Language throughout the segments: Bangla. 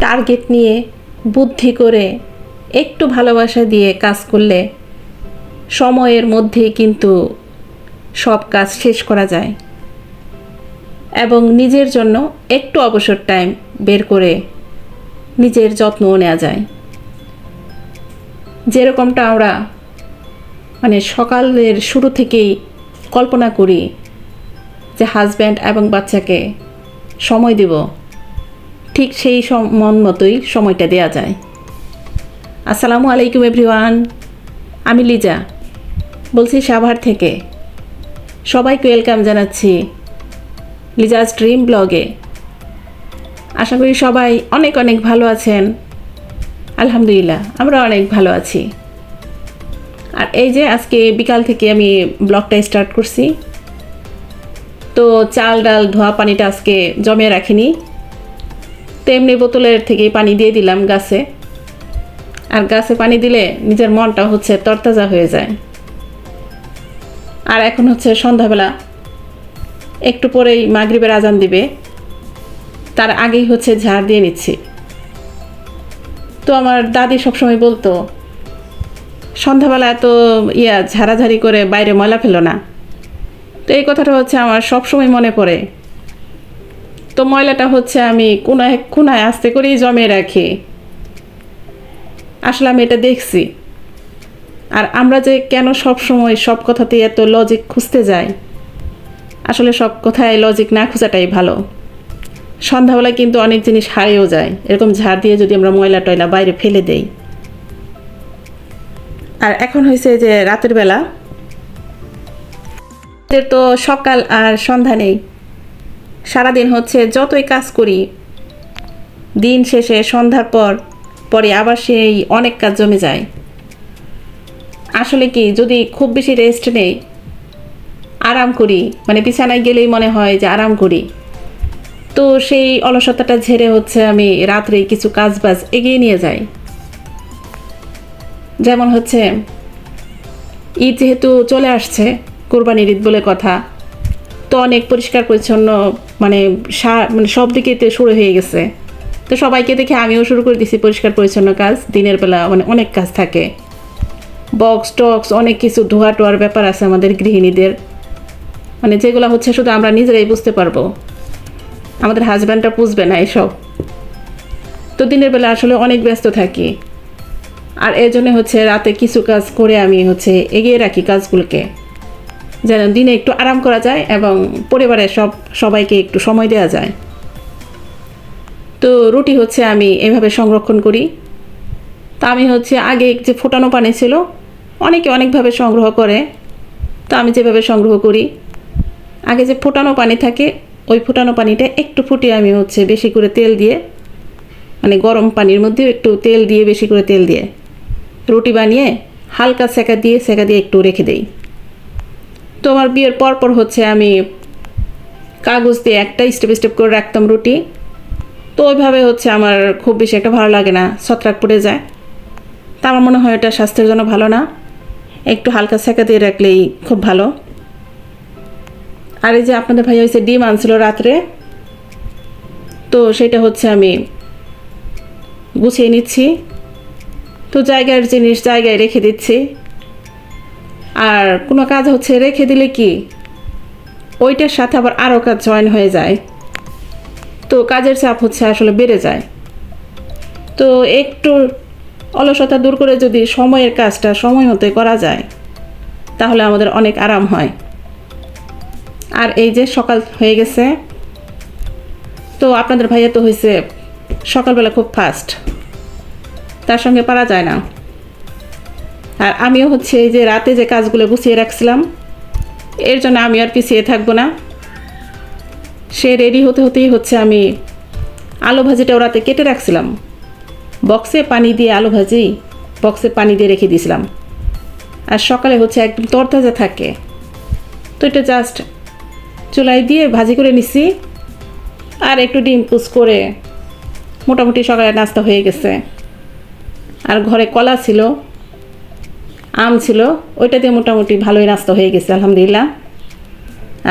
টার্গেট নিয়ে বুদ্ধি করে একটু ভালোবাসা দিয়ে কাজ করলে সময়ের মধ্যেই কিন্তু সব কাজ শেষ করা যায়। এবং নিজের জন্য একটু অবসর টাইম বের করে নিজের যত্নও নেওয়া যায়। যেরকমটা আমরা মানে সকালের শুরু থেকেই কল্পনা করি যে হাজব্যান্ড এবং বাচ্চাকে সময় দেব। ঠিক সেই মন মতোই সময়টা দেওয়া যায়। আসসালামু আলাইকুম এভরিওয়ান, আমি লিজা। বলছি সাভার থেকে। সবাইকে ওয়েলকাম জানাচ্ছি লিজাস ড্রিম ব্লগে। আশা করি সবাই অনেক অনেক ভালো আছেন। আলহামদুলিল্লাহ, আমরা অনেক ভালো আছি। আর এই যে আজকে বিকাল থেকে আমি ব্লগটা স্টার্ট করছি। তো চাল ডাল, ধোয়া পানিটা আজকে জমে রাখিনি। এমনি বোতলের থেকে পানি দিয়ে দিলাম গাছে। আর গাছে পানি দিলে নিজের মনটা হচ্ছে তরতাজা হয়ে যায়। আর এখন হচ্ছে সন্ধ্যাবেলা। একটু পরেই মাগরিবের আজান দিবে। তার আগেই হচ্ছে ঝাড় দিয়ে নিচ্ছি। তো আমার দাদি সবসময় বলতো, সন্ধ্যাবেলা এত ইয়া ঝাড়াঝাড়ি করে বাইরে ময়লা ফেলো না। তো এই কথাটা হচ্ছে আমার সবসময় মনে পড়ে। তো ময়লাটা হচ্ছে আমি কোনায় কোনায় আস্তে করেই জমে রাখি। আসলে আমি এটা দেখছি। আর আমরা যে কেন সব সময় সব কথাতে এত লজিক খুঁজতে যাই? আসলে সব কথায় লজিক না খোঁজাটাই ভালো। সন্ধ্যাবেলায় কিন্তু অনেক জিনিস হারিয়েও যায়। এরকম ঝাড় দিয়ে যদি আমরা ময়লা টয়লা বাইরে ফেলে দেই। আর এখন হয়েছে যে রাতের বেলা। তো সকাল আর সন্ধ্যা নেই। সারাদিন হচ্ছে যতই কাজ করি, দিন শেষে সন্ধ্যার পর, পরে আবার সেই অনেক কাজ জমে যায়। আসলে কি, যদি খুব বেশি রেস্ট নেই, আরাম করি মানে বিছানায় গেলেই মনে হয় যে আরাম করি। তো সেই অলসতাটা ঝেড়ে হচ্ছে আমি রাত্রে কিছু কাজ বাজ এগিয়ে নিয়ে যাই। যেমন হচ্ছে, ঈদ যেহেতু চলে আসছে, কোরবানির ঈদ বলে কথা তো অনেক পরিষ্কার পরিচ্ছন্ন মানে মানে সব দিকে শুরু হয়ে গেছে। তো সবাইকে দেখে আমিও শুরু করে দিছি পরিষ্কার পরিচ্ছন্ন কাজ। দিনের বেলা মানে অনেক কাজ থাকে। বক্স, টক্স, অনেক কিছু ধোয়া টোয়ার ব্যাপার আছে আমাদের গৃহিণীদের। মানে যেগুলো হচ্ছে শুধু আমরা নিজেরাই বুঝতে পারব। আমাদের হাজব্যান্ডটা বুঝবে না এসব। তো দিনের বেলা আসলে অনেক ব্যস্ত থাকি। আর এর জন্য হচ্ছে রাতে কিছু কাজ করে আমি হচ্ছে এগিয়ে রাখি কাজগুলোকে। যেন দিনে একটু আরাম করা যায় এবং পরিবারের সব, সবাইকে একটু সময় দেওয়া যায়। তো রুটি হচ্ছে আমি এভাবে সংরক্ষণ করি। তা আমি হচ্ছে আগে যে ফোটানো পানি ছিল, অনেকে অনেকভাবে সংগ্রহ করে। তো আমি যেভাবে সংগ্রহ করি, আগে যে ফোটানো পানি থাকে, ওই ফোটানো পানিটা একটু ফুটিয়ে আমি হচ্ছে বেশি করে তেল দিয়ে মানে গরম পানির মধ্যে একটু তেল দিয়ে বেশি করে তেল দিয়ে, রুটি বানিয়ে হালকা সেকা দিয়ে সেকা দিয়ে একটু রেখে দেই। তো আমার বিয়ের পর পর হচ্ছে আমি কাগজ দিয়ে একটা স্টেপ স্টেপ করে রাখতাম রুটি। তো ওইভাবে হচ্ছে আমার খুব বেশি একটা ভালো লাগে না, ছত্রাক পড়ে যায়। তা আমার মনে হয় এটা স্বাস্থ্যের জন্য ভালো না। একটু হালকা সেঁকা দিয়ে রাখলেই খুব ভালো। আর এই যে আপনাদের ভাই হয়েছে ডিম আনছিল রাত্রে, তো সেটা হচ্ছে আমি গুছিয়ে নিচ্ছি। তো জায়গার জিনিস জায়গায় রেখে দিচ্ছি। আর কোনো কাজ হচ্ছে, রেখে দিলে কি? ওইটার সাথে আবার আরও কাজ জয়েন হয়ে যায়। তো কাজের চাপ হচ্ছে আসলে বেড়ে যায়। তো একটু অলসতা দূর করে যদি সময়ের কাজটা সময় মতো করা যায়, তাহলে আমাদের অনেক আরাম হয়। আর এই যে সকাল হয়ে গেছে, তো আপনাদের ভাইয়া তো হয়েছে সকালবেলা খুব ফাস্ট তার সঙ্গে পারা যায় না। আর আমিও হচ্ছে এই যে রাতে যে কাজগুলো গুছিয়ে রাখছিলাম, এর জন্য আমি আর পিছিয়ে থাকব না। সে রেডি হতে হতেই হচ্ছে আমি আলু ভাজিটাও রাতে কেটে রাখছিলাম। বক্সে পানি দিয়ে আলু ভাজি বক্সে পানি দিয়ে রেখে দিয়েছিলাম। আর সকালে হচ্ছে একদম তরতাজা থাকে। তো এটা জাস্ট চুলাই দিয়ে ভাজি করে নিছি। আর একটু ডিম পুস করে মোটামুটি সকালে নাস্তা হয়ে গেছে। আর ঘরে কলা ছিল আম ছিল ওইটা দিয়ে মোটামুটি ভালোই নাস্তা হয়ে গেছে, আলহামদুলিল্লাহ।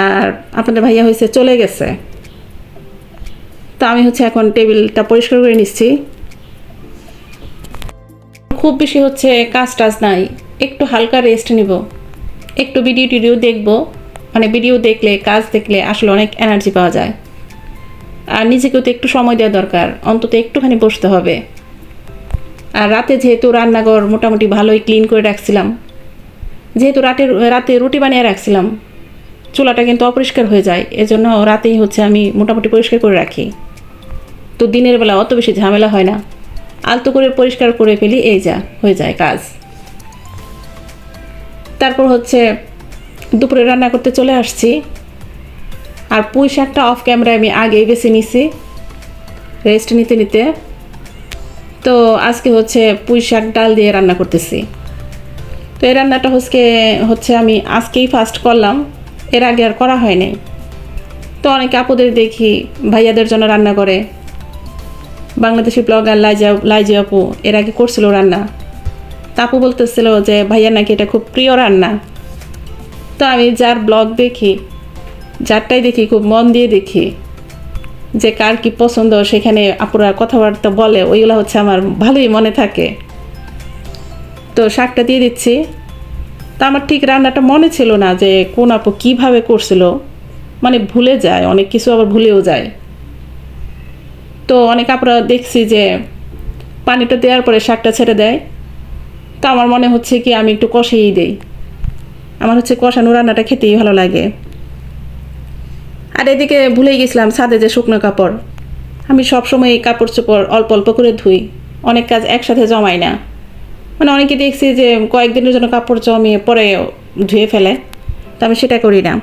আর আপনাদের ভাইয়া হয়েছে চলে গেছে। তো আমি হচ্ছে এখন টেবিলটা পরিষ্কার করে নিচ্ছি। খুব বেশি হচ্ছে কাজ টাজ নাই, একটু হালকা রেস্ট নিব। একটু ভিডিও টিডিও দেখব মানে ভিডিও দেখলে, কাজ দেখলে আসলে অনেক এনার্জি পাওয়া যায়। আর নিজেকেও তো একটু সময় দেওয়া দরকার, অন্তত একটুখানি বসতে হবে। আর রাতে যেহেতু রান্নাঘর মোটামুটি ভালোই ক্লিন করে রাখছিলাম, যেহেতু রাতে রাতে রুটি বানিয়ে রাখছিলাম, চুলাটা কিন্তু অপরিষ্কার হয়ে যায়, এজন্য রাতেই হচ্ছে আমি মোটামুটি পরিষ্কার করে রাখি। তো দিনের বেলা অত বেশি ঝামেলা হয় না, আলতো করে পরিষ্কার করে ফেলি, এই যা, হয়ে যায় কাজ। তারপর হচ্ছে দুপুরে রান্না করতে চলে আসছি, আর পুঁই শাকটা অফ ক্যামেরায় আমি আগেই বেছে নিছি রেস্ট নিতে নিতে। তো আজকে হচ্ছে পুঁই শাক, ডাল দিয়ে রান্না করতেছি। তো এই রান্নাটা হচ্ছে হচ্ছে আমি আজকেই ফার্স্ট করলাম। এর আগে আর করা হয়নি তো অনেকে আপুদের দেখি, ভাইয়াদের জন্য রান্না করে। বাংলাদেশি ব্লগার লাইজা, লাইজি আপু, এর আগে করছিল রান্না। তা আপু বলতেছিল যে, ভাইয়া নাকি এটা খুব প্রিয় রান্না। তো আমি যার ব্লগ দেখি, যারটাই দেখি, খুব মন দিয়ে দেখি যে কার কি পছন্দ, সেখানে আপুরা কথাবার্তা বলে, ওইগুলো হচ্ছে আমার ভালোই মনে থাকে। তো শাকটা দিয়ে দিচ্ছি। তা আমার ঠিক রান্নাটা মনে ছিল না যে কোন আপু কীভাবে করছিল। মানে ভুলে যায়, অনেক কিছু আবার ভুলেও যায়। তো অনেক আপুরা দেখছি যে পানিটা দেওয়ার পরে শাকটা ছেড়ে দেয়। তো আমার মনে হচ্ছে কি আমি একটু কষেই দেই। আমার হচ্ছে কষানো রান্নাটা খেতেই ভালো লাগে। আর এদিকে ভুলেই গেছিলাম ছাদে যে শুকনো কাপড়। আমি সবসময় এই কাপড় চোপড় অল্প অল্প করে ধুই। অনেক কাজ একসাথে জমাই না। মানে অনেকে দেখছি যে কয়েকদিনের জন্য কাপড় জমিয়ে পরে ধুয়ে ফেলে, তো আমি সেটা করি না।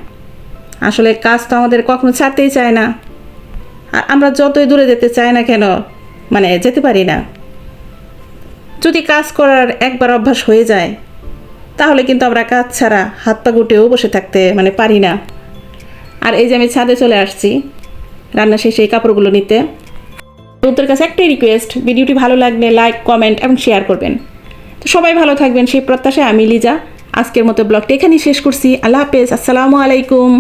আসলে কাজ তো আমাদের কখনো ছাড়তেই চায় না। আর আমরা যতই দূরে যেতে চাই না কেন মানে যেতে পারি না। যদি কাজ করার একবার অভ্যাস হয়ে যায়, তাহলে কিন্তু আমরা কাজ ছাড়া হাত পা গুটেও বসে থাকতে মানে পারি না। আর এই যে আমি ছাদে চলে আসছি, রান্না শেষে এই কাপড়গুলো নিতে। তোদের কাছে একটাই রিকোয়েস্ট ভিডিওটি ভালো লাগলে লাইক কমেন্ট এবং শেয়ার করবেন। তো সবাই ভালো থাকবেন, সেই প্রত্যাশায় আমি লিজা। আজকের মতো ব্লগটা এখানেই শেষ করছি। আল্লাহ হাফেজ, আসসালামু আলাইকুম।